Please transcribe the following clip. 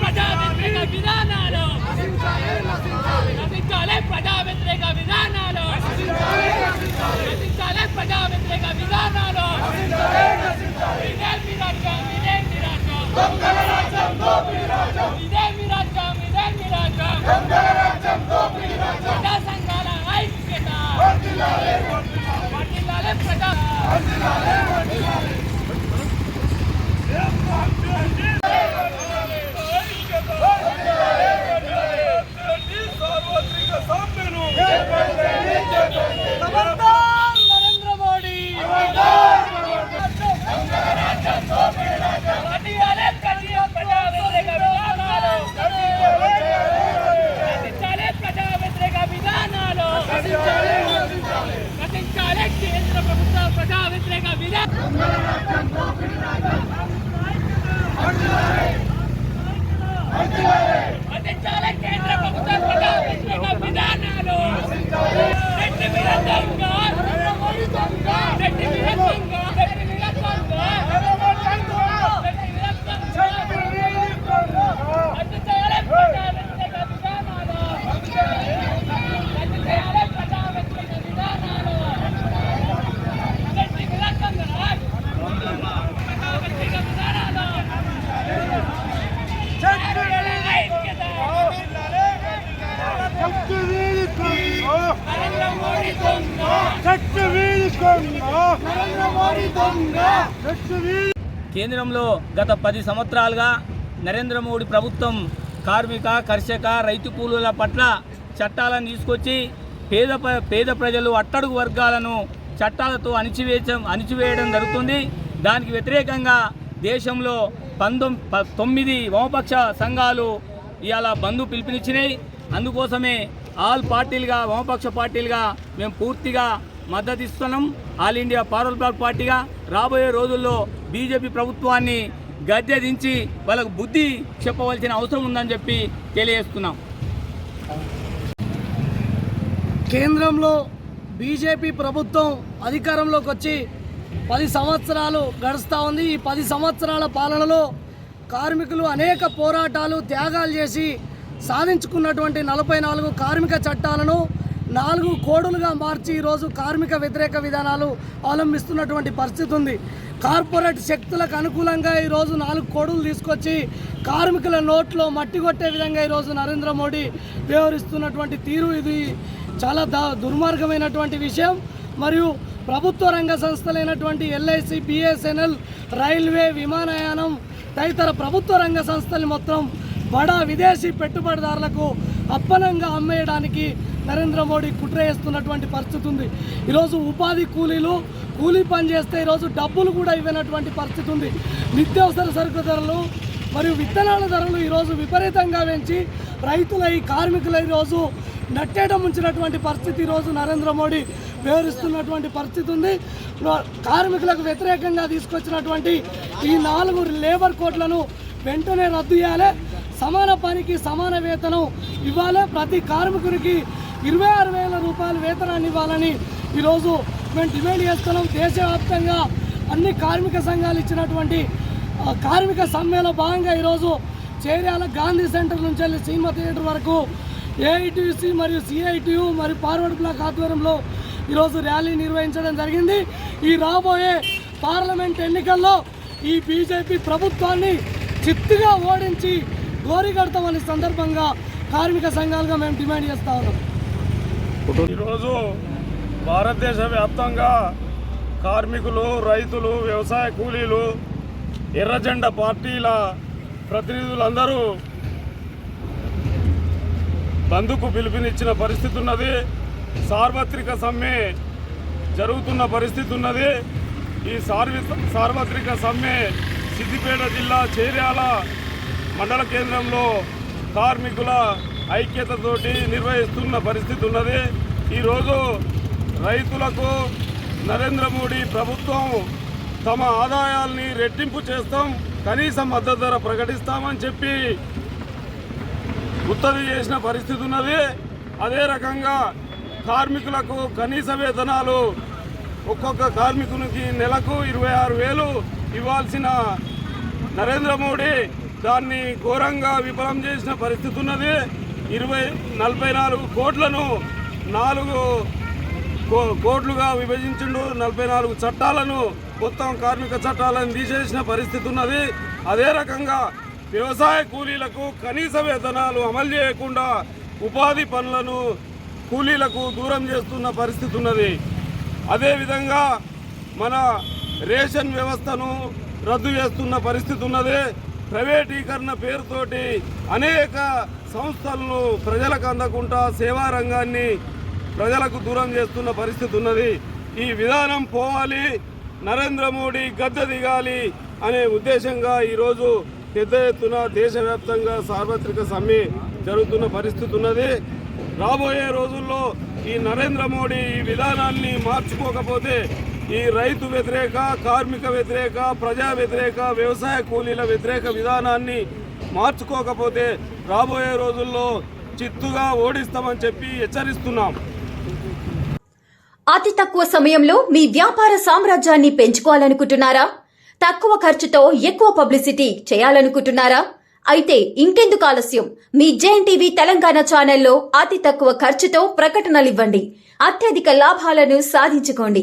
ప్రజా వ్యతిరేక విధానాలు నశించాలి ప్రజా వ్యతిరేక విధానాలు నశించాలి ప్రజా వ్యతిరేక విధానాలు ఇదే మీ రాజ్యం ఇదే మీ రాజ్యం ఇదే మీ రాజ్యం ఇదే మీ రాజ్యం ప్రజా సంఘాల ఐక్యత వర్ధిల్లాలి ప్రజా సార్వత్రిక సమ్మెను నరేంద్ర మోడీ వర్ధిల్లాలి ప్రజా ప్రజా వ్యతిరేక విధానాలు నశించాలి ప్రజా వ్యతిరేక విధానాలు నశించాలి కేంద్ర ప్రభుత్వ ప్రజా వ్యతిరేక విధానం నశించాలి కేంద్ర ప్రభుత్వ ప్రజా వ్యతిరేక విధానాలు రెడ్డి మీద దొంగ రెడ్డి మీద దొంగ రెడ్డి మీద దొంగ రెడ్డి మీద దొంగ నశించాలి ప్రజా వ్యతిరేక విధానాలు నశించాలి ప్రజా వ్యతిరేక విధానాలు రెడ్డి మీద దొంగ ప్రజా వ్యతిరేక విధానాలు ఐక్యత నరేంద్ర మోడీ దొంగ కేంద్రంలో గత పది సంవత్సరాలుగా నరేంద్ర మోడీ ప్రభుత్వం కార్మిక కర్షక రైతు కూలీల పట్ల చట్టాలను తీసుకొచ్చి పేద పేద ప్రజలు అట్టడుగు వర్గాలను చట్టాలతో అణిచివేయడం అణిచివేయడం జరుగుతుంది. దానికి వ్యతిరేకంగా దేశంలో పంతొమ్ ప- తొమ్మిది వామపక్ష సంఘాలు ఇవాళ బంధు పిలుపునిచ్చినాయి. అందుకోసమే ఆల్ పార్టీలుగా వామపక్ష పార్టీలుగా మేము పూర్తిగా మద్దతు ఇస్తున్నాం ఆల్ ఇండియా పార్వల్ బ్లాక్ పార్టీగా రాబోయే రోజుల్లో బీజేపీ ప్రభుత్వాన్ని గద్దె దించి వాళ్ళకు బుద్ధి చెప్పవలసిన అవసరం ఉందని చెప్పి తెలియజేస్తున్నాం. కేంద్రంలో బీజేపీ ప్రభుత్వం అధికారంలోకి వచ్చి పది సంవత్సరాలు గడుస్తూ ఉంది. ఈ పది సంవత్సరాల పాలనలో కార్మికులు అనేక పోరాటాలు త్యాగాలు చేసి సాధించుకున్నటువంటి నలభై నాలుగు కార్మిక చట్టాలను నాలుగు కోడులుగా మార్చి ఈరోజు కార్మిక వ్యతిరేక విధానాలు అవలంబిస్తున్నటువంటి పరిస్థితి ఉంది. కార్పొరేట్ శక్తులకు అనుకూలంగా ఈరోజు నాలుగు కోడులు తీసుకొచ్చి కార్మికుల నోట్లో మట్టి కొట్టే విధంగా ఈరోజు నరేంద్ర మోడీ వ్యవహరిస్తున్నటువంటి తీరు. ఇది చాలా ద దుర్మార్గమైనటువంటి విషయం. మరియు ప్రభుత్వ రంగ సంస్థలైనటువంటి ఎల్ఐసి బిఎస్ఎన్ఎల్ రైల్వే విమానయానం తదితర ప్రభుత్వ రంగ సంస్థలు మొత్తం బడా విదేశీ పెట్టుబడిదారులకు అప్పనంగా అమ్మేయడానికి నరేంద్ర మోడీ కుట్ర వేస్తున్నటువంటి పరిస్థితి ఉంది. ఈరోజు ఉపాధి కూలీలు కూలీ పని చేస్తే ఈరోజు డబ్బులు కూడా ఇవ్వనటువంటి పరిస్థితి ఉంది. నిత్యావసర సరుకు ధరలు మరియు విత్తనాల ధరలు ఈరోజు విపరీతంగా పెంచి రైతులై ఈ కార్మికుల ఈరోజు నట్టేట ముంచినటువంటి పరిస్థితి ఈరోజు నరేంద్ర మోడీ వివరిస్తున్నటువంటి పరిస్థితి ఉంది. కార్మికులకు వ్యతిరేకంగా తీసుకొచ్చినటువంటి ఈ నాలుగు లేబర్ కోడ్లను వెంటనే రద్దు చేయాలి. సమాన పనికి సమాన వేతనం ఇవ్వాలి. ప్రతి కార్మికునికి ఇరవై ఆరు వేల రూపాయల వేతనాన్ని ఇవ్వాలని ఈరోజు మేము డిమాండ్ చేస్తున్నాం. దేశవ్యాప్తంగా అన్ని కార్మిక సంఘాలు ఇచ్చినటువంటి కార్మిక సమ్మెలో భాగంగా ఈరోజు చేర్యాల గాంధీ సెంటర్ నుంచి వెళ్ళి సినిమా థియేటర్ వరకు ఏఐటీసీ మరియు సిఐటియు మరియు ఫార్వర్డ్ బ్లాక్ ఆధ్వర్యంలో ఈరోజు ర్యాలీ నిర్వహించడం జరిగింది. ఈ రాబోయే పార్లమెంట్ ఎన్నికల్లో ఈ బీజేపీ ప్రభుత్వాన్ని చిత్తుగా ఓడించి గోరిగడతామని సందర్భంగా కార్మిక సంఘాలుగా మేము డిమాండ్ చేస్తా ఉన్నాం. ఈరోజు భారతదేశ వ్యాప్తంగా కార్మికులు రైతులు వ్యవసాయ కూలీలు ఎర్రజెండా పార్టీల ప్రతినిధులందరూ బంధుకు పిలుపునిచ్చిన పరిస్థితి ఉన్నది సార్వత్రిక సమ్మె జరుగుతున్న పరిస్థితి ఉన్నది ఈ సార్వి సార్వత్రిక సమ్మె సిద్దిపేట జిల్లా చేర్యాల మండల కేంద్రంలో కార్మికుల ఐక్యతతోటి నిర్వహిస్తున్న పరిస్థితి ఉన్నది. ఈరోజు రైతులకు నరేంద్ర మోడీ ప్రభుత్వం తమ ఆదాయాల్ని రెట్టింపు చేస్తాం కనీస మద్దతు ధర ప్రకటిస్తామని చెప్పి ఉత్తర్వు చేసిన పరిస్థితి ఉన్నది. అదే రకంగా కార్మికులకు కనీస వేతనాలు ఒక్కొక్క కార్మికునికి నెలకు ఇరవై ఆరు వేలు ఇవ్వాల్సిన నరేంద్ర మోడీ దాన్ని ఘోరంగా విఫలం చేసిన పరిస్థితి ఉన్నది. ఇరవై నలభై నాలుగు కోట్లను నాలుగు కో- కోట్లుగా విభజించిండు. నలభై నాలుగు చట్టాలను మొత్తం కార్మిక చట్టాలను తీసేసిన పరిస్థితి ఉన్నది. అదే రకంగా వ్యవసాయ కూలీలకు కనీస వేతనాలు అమలు చేయకుండా ఉపాధి పనులను కూలీలకు దూరం చేస్తున్న పరిస్థితి ఉన్నది. అదేవిధంగా మన రేషన్ వ్యవస్థను రద్దు చేస్తున్న పరిస్థితి ఉన్నది. ప్రైవేటీకరణ పేరుతోటి అనేక సంస్థలను ప్రజలకు అందకుండా సేవా రంగాన్ని ప్రజలకు దూరం చేస్తున్న పరిస్థితి ఉన్నది. ఈ విధానం పోవాలి నరేంద్ర మోడీ గద్దె దిగాలి అనే ఉద్దేశంగా ఈరోజు పెద్ద ఎత్తున దేశవ్యాప్తంగా సార్వత్రిక సమ్మె జరుగుతున్న పరిస్థితి ఉన్నది. రాబోయే రోజుల్లో ఈ నరేంద్ర మోడీ ఈ విధానాన్ని మార్చుకోకపోతే ఈ రైతు వ్యతిరేక కార్మిక వ్యతిరేక ప్రజా వ్యతిరేక వ్యవసాయ కూలీల వ్యతిరేక విధానాన్ని మార్చుకోకపోతే రాబోయే రోజుల్లో చిత్తుగా ఓడిస్తామని చెప్పి హెచ్చరిస్తున్నాం. అతి తక్కువ సమయంలో మీ వ్యాపార సామ్రాజ్యాన్ని పెంచుకోవాలనుకుంటున్నారా? తక్కువ ఖర్చుతో ఎక్కువ పబ్లిసిటీ చేయాలనుకుంటున్నారా? అయితే ఇంకెందుకు ఆలస్యం? మీ జేఎన్ టీవీ తెలంగాణ ఛానల్లో అతి తక్కువ ఖర్చుతో ప్రకటనలు ఇవ్వండి అత్యధిక లాభాలను సాధించుకోండి.